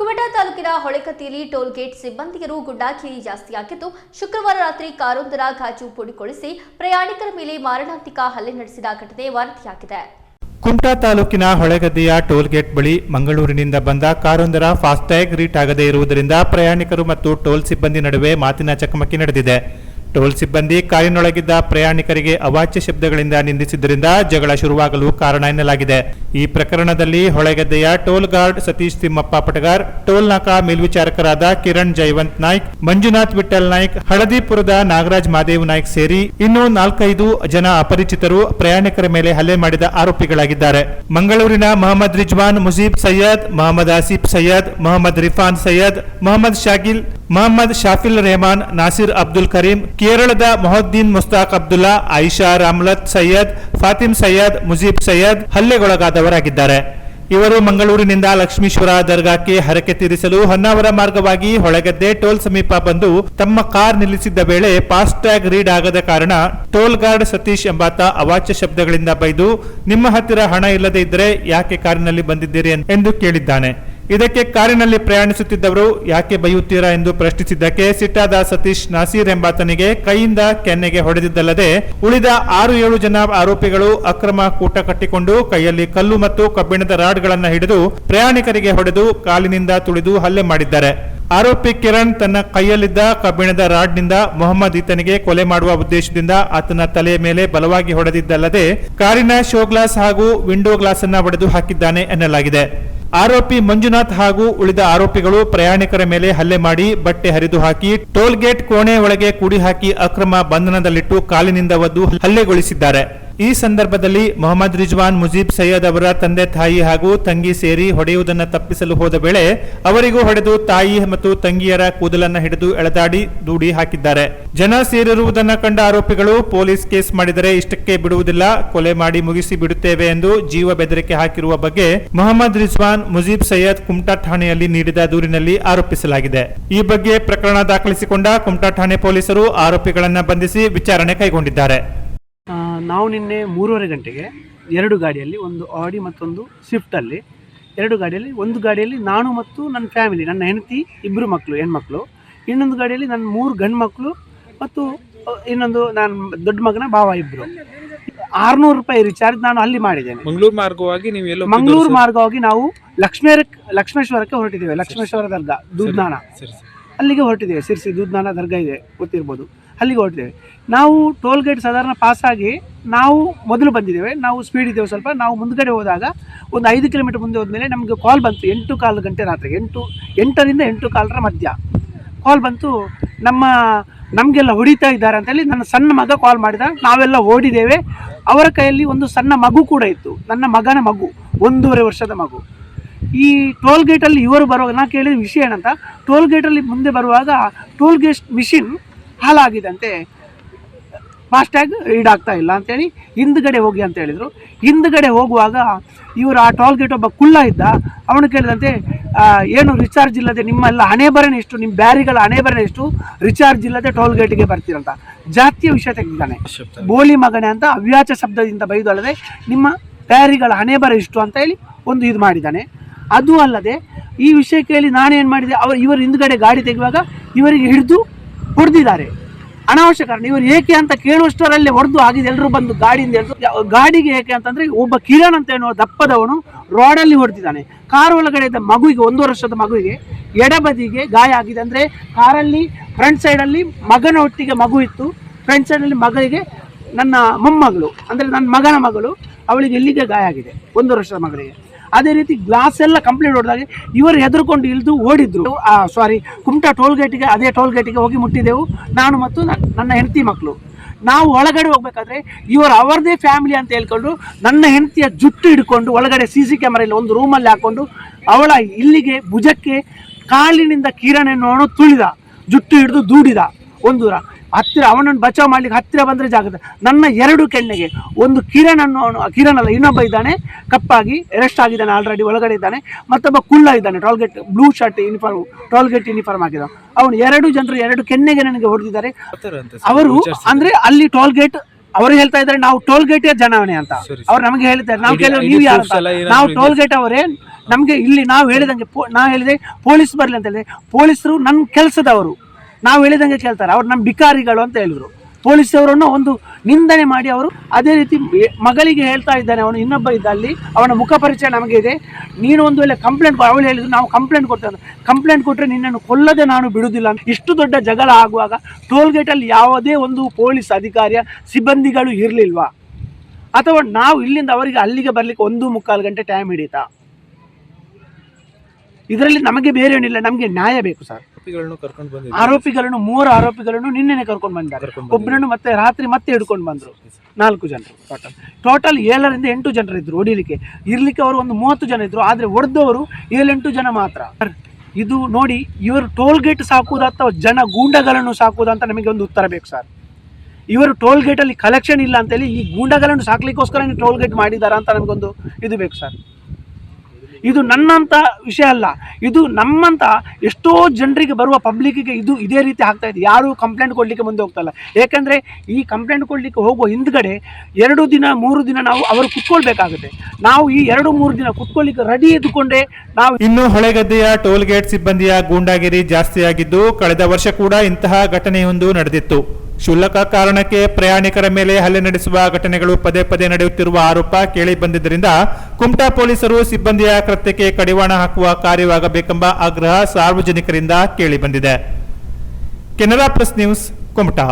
ಕುಮಟಾ ತಾಲೂಕಿನ ಹೊಳೆಕತ್ತಿಯಲ್ಲಿ toll gate ಸಿಬ್ಬಂದಿಯರು ಜಾಸ್ತಿ ಜಾಸ್ತಿಯಾಗಿದ್ದು ಶುಕ್ರವಾರ ರಾತ್ರಿ ಕಾರೊಂದರ ಗಾಜು ಪುಡಿಗೊಳಿಸಿ ಪ್ರಯಾಣಿಕರ ಮೇಲೆ ಮಾರಣಾಂತಿಕ ಹಲ್ಲೆ ನಡೆಸಿದ ಘಟನೆ ವರದಿಯಾಗಿದೆ. ಕುಮಟಾ ತಾಲೂಕಿನ ಹೊಳೆಗದ್ದೆಯ ಟೋಲ್ ಗೇಟ್ ಬಳಿ ಮಂಗಳೂರಿನಿಂದ ಬಂದ ಕಾರೊಂದರ ಫಾಸ್ಟ್ಯಾಗ್ ರೀಟ್ ಆಗದೇ ಇರುವುದರಿಂದ ಪ್ರಯಾಣಿಕರು ಮತ್ತು ಟೋಲ್ ಸಿಬ್ಬಂದಿ ನಡುವೆ ಮಾತಿನ ಚಕಮಕಿ ನಡೆದಿದೆ. ಟೋಲ್ ಸಿಬ್ಬಂದಿ ಕಾರಿನೊಳಗಿದ್ದ ಪ್ರಯಾಣಿಕರಿಗೆ ಅವಾಚ್ಯ ಶಬ್ದಗಳಿಂದ ನಿಂದಿಸಿದ್ದರಿಂದ ಜಗಳ ಶುರುವಾಗಲು ಕಾರಣ ಎನ್ನಲಾಗಿದೆ. ಈ ಪ್ರಕರಣದಲ್ಲಿ ಹೊಳೆಗದ್ದೆಯ toll guard Satish Timmappa Patagar, toll ನಾಕಾ ಮೇಲ್ವಿಚಾರಕರಾದ ಕಿರಣ್ ಜೈವಂತ್ ನಾಯ್ಕ್, ಮಂಜುನಾಥ್ ವಿಠಲ್ ನಾಯ್ಕ್, ಹಳದಿಪುರದ ನಾಗರಾಜ್ ಮಾದೇವ್ ನಾಯ್ಕ್ ಸೇರಿ ಇನ್ನೂ ನಾಲ್ಕೈದು ಜನ ಅಪರಿಚಿತರು ಪ್ರಯಾಣಿಕರ ಮೇಲೆ ಹಲ್ಲೆ ಮಾಡಿದ ಆರೋಪಿಗಳಾಗಿದ್ದಾರೆ. ಮಂಗಳೂರಿನ ಮೊಹಮ್ಮದ್ ರಿಜ್ವಾನ್ ಮುಜೀಬ್ ಸೈಯದ್, ಮೊಹಮ್ಮದ್ ಆಸಿಫ್ ಸೈಯದ್, ಮೊಹಮ್ಮದ್ ರಿಫಾನ್ ಸೈಯದ್, ಮೊಹಮ್ಮದ್ ಶಾಗಿಲ್, ಮೊಹಮ್ಮದ್ ಶಾಫಿಲ್ ರೆಹಮಾನ್, ನಾಸಿರ್ ಅಬ್ದುಲ್ ಕರೀಂ ಕೇರಳದ ಮೊಹದ್ದೀನ್ ಮುಸ್ತಾಕ್ ಅಬ್ದುಲ್ಲಾ, ಆಯಿಷಾ, ರಾಮ್ಲತ್ ಸೈಯದ್, ಫಾತಿಮ್ ಸೈಯದ್, ಮುಜೀಬ್ ಸೈಯದ್ ಹಲ್ಲೆಗೊಳಗಾದವರಾಗಿದ್ದಾರೆ. ಇವರು ಮಂಗಳೂರಿನಿಂದ ಲಕ್ಷ್ಮೀಶ್ವರ ದರ್ಗಾಕ್ಕೆ ಹರಕೆ ತೀರಿಸಲು ಹೊನ್ನಾವರ ಮಾರ್ಗವಾಗಿ ಹೊಳೆಗದ್ದೆ ಟೋಲ್ ಸಮೀಪ ಬಂದು ತಮ್ಮ ಕಾರ್ ನಿಲ್ಲಿಸಿದ್ದ ವೇಳೆ ಫಾಸ್ಟ್ಯಾಗ್ ರೀಡ್ ಆಗದ ಕಾರಣ ಟೋಲ್ ಗಾರ್ಡ್ ಸತೀಶ್ ಎಂಬಾತ ಅವಾಚ್ಯ ಶಬ್ದಗಳಿಂದ ಬೈದು, ನಿಮ್ಮ ಹತ್ತಿರ ಹಣ ಇಲ್ಲದೇ ಇದ್ದರೆ ಯಾಕೆ ಕಾರಿನಲ್ಲಿ ಬಂದಿದ್ದೀರಿ ಎಂದು ಕೇಳಿದ್ದಾನೆ. ಇದಕ್ಕೆ ಕಾರಿನಲ್ಲಿ ಪ್ರಯಾಣಿಸುತ್ತಿದ್ದವರು ಯಾಕೆ ಬೈಯುತ್ತೀರಾ ಎಂದು ಪ್ರಶ್ನಿಸಿದ್ದಕ್ಕೆ ಸಿಟ್ಟಾದ ಸತೀಶ್ ನಾಸೀರ್ ಎಂಬಾತನಿಗೆ ಕೈಯಿಂದ ಕೆನ್ನೆಗೆ ಹೊಡೆದಿದ್ದಲ್ಲದೆ ಉಳಿದ ಆರು ಏಳು ಜನ ಆರೋಪಿಗಳು ಅಕ್ರಮ ಕೂಟ ಕಟ್ಟಿಕೊಂಡು ಕೈಯಲ್ಲಿ ಕಲ್ಲು ಮತ್ತು ಕಬ್ಬಿಣದ ರಾಡ್ಗಳನ್ನು ಹಿಡಿದು ಪ್ರಯಾಣಿಕರಿಗೆ ಹೊಡೆದು ಕಾಲಿನಿಂದ ತುಳಿದು ಹಲ್ಲೆ ಮಾಡಿದ್ದಾರೆ. ಆರೋಪಿ ಕಿರಣ್ ತನ್ನ ಕೈಯಲ್ಲಿದ್ದ ಕಬ್ಬಿಣದ ರಾಡ್ನಿಂದ ಮೊಹಮ್ಮದ್ ಈತನಿಗೆ ಕೊಲೆ ಮಾಡುವ ಉದ್ದೇಶದಿಂದ ಆತನ ತಲೆಯ ಮೇಲೆ ಬಲವಾಗಿ ಹೊಡೆದಿದ್ದಲ್ಲದೆ ಕಾರಿನ ಶೋ ಗ್ಲಾಸ್ ಹಾಗೂ ವಿಂಡೋ ಗ್ಲಾಸ್ ಅನ್ನ ಒಡೆದು ಹಾಕಿದ್ದಾನೆ ಎನ್ನಲಾಗಿದೆ. ಆರೋಪಿ ಮಂಜುನಾಥ್ ಹಾಗೂ ಉಳಿದ ಆರೋಪಿಗಳು ಪ್ರಯಾಣಿಕರ ಮೇಲೆ ಹಲ್ಲೆ ಮಾಡಿ ಬಟ್ಟೆ ಹರಿದು ಹಾಕಿ ಟೋಲ್ ಗೇಟ್ ಕೋಣೆ ಒಳಗೆ ಕೂಡಿ ಹಾಕಿ ಅಕ್ರಮ ಬಂಧನದಲ್ಲಿಟ್ಟು ಕಾಲಿನಿಂದ ಒದ್ದು ಹಲ್ಲೆಗೊಳಿಸಿದ್ದಾರೆ. ಈ ಸಂದರ್ಭದಲ್ಲಿ ಮೊಹಮ್ಮದ್ ರಿಜ್ವಾನ್ ಮುಜೀಬ್ ಸೈಯದ್ ಅವರ ತಂದೆ, ತಾಯಿ ಹಾಗೂ ತಂಗಿ ಸೇರಿ ಹೊಡೆಯುವುದನ್ನು ತಪ್ಪಿಸಲು ಹೋದ ವೇಳೆ ಅವರಿಗೂ ಹೊಡೆದು ತಾಯಿ ಮತ್ತು ತಂಗಿಯರ ಕೂದಲನ್ನು ಹಿಡಿದು ಎಳೆದಾಡಿ ದೂಡಿ ಹಾಕಿದ್ದಾರೆ. ಜನ ಸೇರಿರುವುದನ್ನು ಕಂಡ ಆರೋಪಿಗಳು ಪೊಲೀಸ್ ಕೇಸ್ ಮಾಡಿದರೆ ಇಷ್ಟಕ್ಕೆ ಬಿಡುವುದಿಲ್ಲ, ಕೊಲೆ ಮಾಡಿ ಮುಗಿಸಿ ಬಿಡುತ್ತೇವೆ ಎಂದು ಜೀವ ಬೆದರಿಕೆ ಹಾಕಿರುವ ಬಗ್ಗೆ ಮೊಹಮ್ಮದ್ ರಿಜ್ವಾನ್ ಮುಜೀಬ್ ಸೈಯದ್ ಕುಮಟಾ ಠಾಣೆಯಲ್ಲಿ ನೀಡಿದ ದೂರಿನಲ್ಲಿ ಆರೋಪಿಸಲಾಗಿದೆ. ಈ ಬಗ್ಗೆ ಪ್ರಕರಣ ದಾಖಲಿಸಿಕೊಂಡ ಕುಮಟಾ ಠಾಣೆ ಪೊಲೀಸರು ಆರೋಪಿಗಳನ್ನು ಬಂಧಿಸಿ ವಿಚಾರಣೆ ಕೈಗೊಂಡಿದ್ದಾರೆ. ನಾವು ನಿನ್ನೆ ಮೂರುವರೆ ಗಂಟೆಗೆ ಎರಡು ಗಾಡಿಯಲ್ಲಿ ಒಂದು ಆಡಿ ಮತ್ತೊಂದು ಸ್ವಿಫ್ಟಲ್ಲಿ ಎರಡು ಗಾಡಿಯಲ್ಲಿ ಒಂದು ಗಾಡಿಯಲ್ಲಿ ನಾನು ಮತ್ತು ನನ್ನ ಫ್ಯಾಮಿಲಿ ನನ್ನ ಹೆಂಡತಿ ಇಬ್ಬರು ಮಕ್ಕಳು ಹೆಣ್ಮಕ್ಳು ಇನ್ನೊಂದು ಗಾಡಿಯಲ್ಲಿ ನನ್ನ ಮೂರು ಗಂಡು ಮಕ್ಕಳು ಮತ್ತು ಇನ್ನೊಂದು ನಾನು ದೊಡ್ಡ ಮಗನ ಭಾವ ಇಬ್ಬರು ಆರುನೂರು ರೂಪಾಯಿ ರಿಚಾರ್ಜ್ ನಾನು ಅಲ್ಲಿ ಮಾಡಿದ್ದೇನೆ. ಮಂಗಳೂರು ಮಾರ್ಗವಾಗಿ ನೀವು ಎಲ್ಲೋ ಮಂಗಳೂರು ಮಾರ್ಗವಾಗಿ ನಾವು ಲಕ್ಷ್ಮೇರ ಲಕ್ಷ್ಮೇಶ್ವರಕ್ಕೆ ಹೊರಟಿದ್ದೇವೆ. ಲಕ್ಷ್ಮೇಶ್ವರ ದರ್ಗಾ ಸರಿ ಅಲ್ಲಿಗೆ ಹೊರಟಿದ್ದೇವೆ. ಸಿರ್ಸಿ ದೂದ್ನಾನ ದರ್ಗಾ ಇದೆ ಗೊತ್ತಿರ್ಬೋದು. ಅಲ್ಲಿಗೆ ಹೊರಟಿದ್ದೇವೆ ನಾವು ಟೋಲ್ ಗೇಟ್ ಸಾಧಾರಣ ಪಾಸಾಗಿ ನಾವು ಮೊದಲು ಬಂದಿದ್ದೇವೆ. ನಾವು ಸ್ಪೀಡ್ ಇದ್ದೇವೆ ಸ್ವಲ್ಪ. ನಾವು ಮುಂದ್ಗಡೆ ಹೋದಾಗ ಒಂದು ಐದು ಕಿಲೋಮೀಟರ್ ಮುಂದೆ ಹೋದ್ಮೇಲೆ ನಮಗೆ ಕಾಲ್ ಬಂತು ಎಂಟು ಕಾಲು ಗಂಟೆ ರಾತ್ರಿ. ಎಂಟು, ಎಂಟರಿಂದ ಎಂಟು ಕಾಲರ ಮಧ್ಯ. ಕಾಲ್ ಬಂತು, ನಮ್ಮ, ನಮಗೆಲ್ಲ ಹೊಡಿತಾ ಇದ್ದಾರೆ ಅಂತೇಳಿ ನನ್ನ ಸಣ್ಣ ಮಗ ಕಾಲ್ ಮಾಡಿದ. ನಾವೆಲ್ಲ ಓಡಿದ್ದೇವೆ. ಅವರ ಕೈಯಲ್ಲಿ ಒಂದು ಸಣ್ಣ ಮಗು ಕೂಡ ಇತ್ತು. ನನ್ನ ಮಗನ ಮಗು, ಒಂದೂವರೆ ವರ್ಷದ ಮಗು. ಈ ಟೋಲ್ ಗೇಟಲ್ಲಿ ಇವರು ಬರುವಾಗ, ನಾ ಕೇಳಿದ ವಿಷಯ ಏನಂತ ಟೋಲ್ ಗೇಟಲ್ಲಿ ಮುಂದೆ ಬರುವಾಗ ಟೋಲ್ ಗೇಟ್ ಮಿಷಿನ್ ಹಾಳಾಗಿದಂತೆ ಫಾಸ್ಟ್ಯಾಗ್ ರೀಡ್ ಆಗ್ತಾ ಇಲ್ಲ ಅಂತೇಳಿ ಹಿಂದ್ಗಡೆ ಹೋಗಿ ಅಂತ ಹೇಳಿದರು. ಹಿಂದ್ಗಡೆ ಹೋಗುವಾಗ ಇವರು ಆ ಟೋಲ್ ಗೇಟ್ ಒಬ್ಬ ಕುಳ್ಳ ಇದ್ದ ಅವನು ಕೇಳಿದಂತೆ ಏನು ರಿಚಾರ್ಜ್ ಇಲ್ಲದೆ ನಿಮ್ಮೆಲ್ಲ ಹಣೆ ಬರನೇ ಎಷ್ಟು? ನಿಮ್ಮ ಬ್ಯಾರಿಗಳ ಹಣೆ ಬರನೇ ಎಷ್ಟು? ರಿಚಾರ್ಜ್ ಇಲ್ಲದೆ ಟೋಲ್ ಗೇಟಿಗೆ ಬರ್ತೀರಂತ. ಜಾತಿಯ ವಿಷಯ ತೆಗೆದಿದ್ದಾನೆ. ಬೋಲಿ ಮಗನೆ ಅಂತ ಅವ್ಯಾಚ ಶಬ್ದದಿಂದ ಬೈದು ಅಲ್ಲದೆ ನಿಮ್ಮ ಬ್ಯಾರಿಗಳ ಹಣೆ ಬರ ಇಷ್ಟು ಅಂತ ಹೇಳಿ ಒಂದು ಇದು ಮಾಡಿದ್ದಾನೆ. ಅದು ಅಲ್ಲದೆ ಈ ವಿಷಯ ಕೇಳಿ ನಾನೇನು ಮಾಡಿದೆ ಅವರು ಇವರು ಹಿಂದ್ಗಡೆ ಗಾಡಿ ತೆಗೆಯುವಾಗ ಇವರಿಗೆ ಹಿಡಿದು ಹೊಡೆದಿದ್ದಾರೆ. ಅನಾವಶ್ಯಕ ಇವರು ಏಕೆ ಅಂತ ಕೇಳುವಷ್ಟರಲ್ಲಿ ಹೊಡೆದು ಆಗಿದೆ ಎಲ್ಲರೂ ಬಂದು ಗಾಡಿಯಿಂದ ಎಲ್ಲರೂ ಗಾಡಿಗೆ ಏಕೆ ಅಂತಂದ್ರೆ ಒಬ್ಬ ಕಿರಣ್ ಅಂತ ಹೇಳುವ ದಪ್ಪದವನು ರೋಡಲ್ಲಿ ಹೊಡೆದಿದ್ದಾನೆ. ಕಾರ್ ಒಳಗಡೆ ಇದ್ದ ಮಗುವಿಗೆ, ಒಂದು ವರ್ಷದ ಮಗುವಿಗೆ ಎಡಬದಿಗೆ ಗಾಯ ಆಗಿದೆ ಅಂದ್ರೆ ಕಾರಲ್ಲಿ ಫ್ರಂಟ್ ಸೈಡಲ್ಲಿ ಮಗನ ಒಟ್ಟಿಗೆ ಮಗು ಇತ್ತು. ಫ್ರಂಟ್ ಸೈಡಲ್ಲಿ ಮಗಳಿಗೆ ನನ್ನ ಮೊಮ್ಮಗಳು, ಅಂದ್ರೆ ನನ್ನ ಮಗನ ಮಗಳು, ಅವಳಿಗೆ ಇಲ್ಲಿಗೆ ಗಾಯ ಆಗಿದೆ, ಒಂದು ವರ್ಷದ ಮಗಳಿಗೆ. ಅದೇ ರೀತಿ ಗ್ಲಾಸ್ ಎಲ್ಲ ಕಂಪ್ಲೀಟ್ ಹೊಡೆದಾಗ ಇವರು ಹೆದರ್ಕೊಂಡು ಇಳಿದು ಓಡಿದ್ರು. ಸಾರಿ ಕುಮಟಾ ಟೋಲ್ ಗೇಟಿಗೆ ಅದೇ ಟೋಲ್ ಗೇಟಿಗೆ ಹೋಗಿ ಮುಟ್ಟಿದೆವು. ನಾನು ಮತ್ತು ನನ್- ನನ್ನ ಹೆಂಡತಿ ಮಕ್ಕಳು ನಾವು ಒಳಗಡೆ ಹೋಗ್ಬೇಕಾದ್ರೆ ಇವರು ಅವರದೇ ಫ್ಯಾಮಿಲಿ ಅಂತ ಹೇಳ್ಕೊಂಡು ನನ್ನ ಹೆಂಡತಿಯ ಜುಟ್ಟು ಹಿಡ್ಕೊಂಡು ಒಳಗಡೆ ಸಿ ಸಿ ಕ್ಯಾಮರಲ್ಲಿ ಒಂದು ರೂಮಲ್ಲಿ ಹಾಕೊಂಡು ಅವಳ ಇಲ್ಲಿಗೆ ಭುಜಕ್ಕೆ ಕಾಲಿನಿಂದ ಕಿರಣವನ್ನು ತುಳಿದ, ಜುಟ್ಟು ಹಿಡಿದು ದೂಡಿದ ಒಂದು ಹತ್ತಿರ ಅವನನ್ನು ಬಚಾವ್ ಮಾಡ್ಲಿಕ್ಕೆ ಹತ್ತಿರ ಬಂದರೆ ಜಾಗದ ನನ್ನ ಎರಡು ಕೆಣ್ಣೆಗೆ ಒಂದು ಕಿರಣ್ ಅನ್ನು ಅವನು ಕಿರಣ್ ಅಲ್ಲ ಇನ್ನೊಬ್ಬ ಇದ್ದಾನೆ ಕಪ್ಪಾಗಿ ಅರೆಸ್ಟ್ ಆಗಿದ್ದಾನೆ ಆಲ್ರೆಡಿ ಒಳಗಡೆ ಇದ್ದಾನೆ ಮತ್ತೊಬ್ಬ ಕುಳ್ಳ ಇದ್ದಾನೆ toll gate blue shirt uniform toll gate uniform ಆಗಿದ್ದ ಅವನು ಎರಡು ಜನರು ಎರಡು ಕೆನ್ನೆಗೆ ನನಗೆ ಹೊಡೆದಿದ್ದಾರೆ. ಅವರು ಅಂದ್ರೆ ಅಲ್ಲಿ ಟೋಲ್ ಗೇಟ್ ಅವರು ಹೇಳ್ತಾ ಇದ್ದಾರೆ ನಾವು ಟೋಲ್ ಗೇಟ್ ಜನವಣೆ ಅಂತ. ಅವ್ರು ನಮಗೆ ಹೇಳ್ತಾರೆ ನಾವು ಕೇಳಿದ್ರೆ ನೀವು ಯಾರು. ನಾವು ಟೋಲ್ಗೇಟ್ ಟೋಲ್ ಗೇಟ್ ಅವರೇ ನಮಗೆ ಇಲ್ಲಿ ನಾವು ಹೇಳಿದಂಗೆ ನಾವು ಹೇಳಿದೆ ಪೊಲೀಸ್ ಬರಲಿ ಅಂತ ಹೇಳಿದೆ. ಪೊಲೀಸರು ನನ್ನ ಕೆಲಸದವರು. ನಾವು ಹೇಳಿದಂಗೆ ಕೇಳ್ತಾರೆ. ಅವ್ರು ನಮ್ಮ ಬಿಕಾರಿಗಳು ಅಂತ ಹೇಳಿದ್ರು. ಪೊಲೀಸವರನ್ನು ಒಂದು ನಿಂದನೆ ಮಾಡಿ ಅವರು ಅದೇ ರೀತಿ ಮಗಳಿಗೆ ಹೇಳ್ತಾ ಇದ್ದಾನೆ. ಅವನು ಇನ್ನೊಬ್ಬ ಇದ್ದ ಅಲ್ಲಿ ಅವನ ಮುಖ ಪರಿಚಯ ನಮಗೆ ಇದೆ ನೀನು ಒಂದು ವೇಳೆ ಕಂಪ್ಲೇಂಟ್ ಅವಳು ಹೇಳಿದ್ರು, ನಾವು ಕಂಪ್ಲೇಂಟ್ ಕೊಡ್ತೇವೆ ಕಂಪ್ಲೇಂಟ್ ಕೊಟ್ಟರೆ ನಿನ್ನನ್ನು ಕೊಲ್ಲದೆ ನಾನು ಬಿಡುವುದಿಲ್ಲ ಅಂತ. ಇಷ್ಟು ದೊಡ್ಡ ಜಗಳ ಆಗುವಾಗ ಟೋಲ್ ಗೇಟಲ್ಲಿ ಯಾವುದೇ ಒಂದು ಪೊಲೀಸ್ ಅಧಿಕಾರಿಯ ಸಿಬ್ಬಂದಿಗಳು ಇರಲಿಲ್ವಾ? ಅಥವಾ ನಾವು ಇಲ್ಲಿಂದ ಅವರಿಗೆ ಅಲ್ಲಿಗೆ ಬರಲಿಕ್ಕೆ ಒಂದು ಮುಕ್ಕಾಲು ಗಂಟೆ ಟೈಮ್ ಹಿಡಿತಾ? ಇದರಲ್ಲಿ ನಮಗೆ ಬೇರೆ ಏನಿಲ್ಲ ನಮಗೆ ನ್ಯಾಯ ಬೇಕು ಸರ್. ಆರೋಪಿಗಳನ್ನು ಕರ್ಕೊಂಡು ಬಂದಿದ್ದಾರೆ. ಆರೋಪಿಗಳನ್ನು ಮೂರು ಆರೋಪಿಗಳನ್ನು ನಿನ್ನೆನೆ ಕರ್ಕೊಂಡು ಬಂದಿದ್ದಾರೆ. ಒಬ್ಬರನ್ನು ಮತ್ತೆ ರಾತ್ರಿ ಮತ್ತೆ ಹಿಡ್ಕೊಂಡು ಬಂದರು. ನಾಲ್ಕು ಜನರು ಟೋಟಲ್. ಟೋಟಲ್ ಏಳರಿಂದ ಎಂಟು ಜನರು ಇದ್ರು ಹೊಡಿಲಿಕ್ಕೆ. ಇರ್ಲಿಕ್ಕೆ ಅವರು ಒಂದು ಮೂವತ್ತು ಜನ ಇದ್ರು ಆದರೆ ಹೊಡೆದವರು ಏಳೆಂಟು ಜನ ಮಾತ್ರ. ಇದು ನೋಡಿ ಇವರು ಟೋಲ್ ಗೇಟ್ ಸಾಕುವುದಾ ಅಥವಾ ಜನ ಗೂಂಡಗಳನ್ನು ಸಾಕುವುದಾ ಅಂತ ನಮಗೆ ಒಂದು ಉತ್ತರ ಬೇಕು ಸರ್. ಇವರು ಟೋಲ್ ಗೇಟಲ್ಲಿ ಕಲೆಕ್ಷನ್ ಇಲ್ಲ ಅಂತೇಳಿ ಈ ಗೂಂಡಗಳನ್ನು ಸಾಕ್ಲಿಕ್ಕೋಸ್ಕರ ಟೋಲ್ ಗೇಟ್ ಮಾಡಿದಾರಾ ಅಂತ ನಮಗೊಂದು ಇದು ಬೇಕು ಸರ್. ಇದು ನನ್ನಂಥ ವಿಷಯ ಅಲ್ಲ. ಇದು ನಮ್ಮಂಥ ಎಷ್ಟೋ ಜನರಿಗೆ ಬರುವ ಪಬ್ಲಿಕ್ಕಿಗೆ ಇದು ಇದೇ ರೀತಿ ಆಗ್ತಾ ಇದೆ. ಯಾರೂ ಕಂಪ್ಲೇಂಟ್ ಕೊಡಲಿಕ್ಕೆ ಮುಂದೆ ಹೋಗ್ತಲ್ಲ ಏಕೆಂದರೆ ಈ ಕಂಪ್ಲೇಂಟ್ ಕೊಡಲಿಕ್ಕೆ ಹೋಗುವ ಹಿಂದ್ಗಡೆ ಎರಡು ದಿನ, ಮೂರು ದಿನ ನಾವು ಅವರು ಕುತ್ಕೊಳ್ಬೇಕಾಗುತ್ತೆ. ನಾವು ಈ ಎರಡು, ಮೂರು ದಿನ ಕುತ್ಕೊಳ್ಳಿಕ್ಕೆ ರೆಡಿ ಇದ್ದುಕೊಂಡೇ ನಾವು ಇನ್ನು ಹೊಳೆಗದ್ದೆಯ ಟೋಲ್ ಗೇಟ್ ಸಿಬ್ಬಂದಿಯ ಗೂಂಡಾಗಿರಿ ಜಾಸ್ತಿಯಾಗಿದ್ದು, ಕಳೆದ ವರ್ಷ ಕೂಡ ಇಂತಹ ಘಟನೆಯೊಂದು ನಡೆದಿತ್ತು. ಕ್ಷುಲ್ಲಕ ಕಾರಣಕ್ಕೆ ಪ್ರಯಾಣಿಕರ ಮೇಲೆ ಹಲ್ಲೆ ನಡೆಸುವ ಘಟನೆಗಳು ಪದೇ ಪದೇ ನಡೆಯುತ್ತಿರುವ ಆರೋಪ ಕೇಳಿ ಬಂದಿದ್ದರಿಂದ ಕುಮಟಾ ಪೊಲೀಸರು ಸಿಬ್ಬಂದಿಯ ಕೃತ್ಯಕ್ಕೆ ಕಡಿವಾಣ ಹಾಕುವ ಕಾರ್ಯವಾಗಬೇಕೆಂಬ ಆಗ್ರಹ ಸಾರ್ವಜನಿಕರಿಂದ ಕೇಳಿಬಂದಿದೆ ಕೆನರಾ ಪ್ರೆಸ್ ನ್ಯೂಸ್, ಕುಮಟಾ.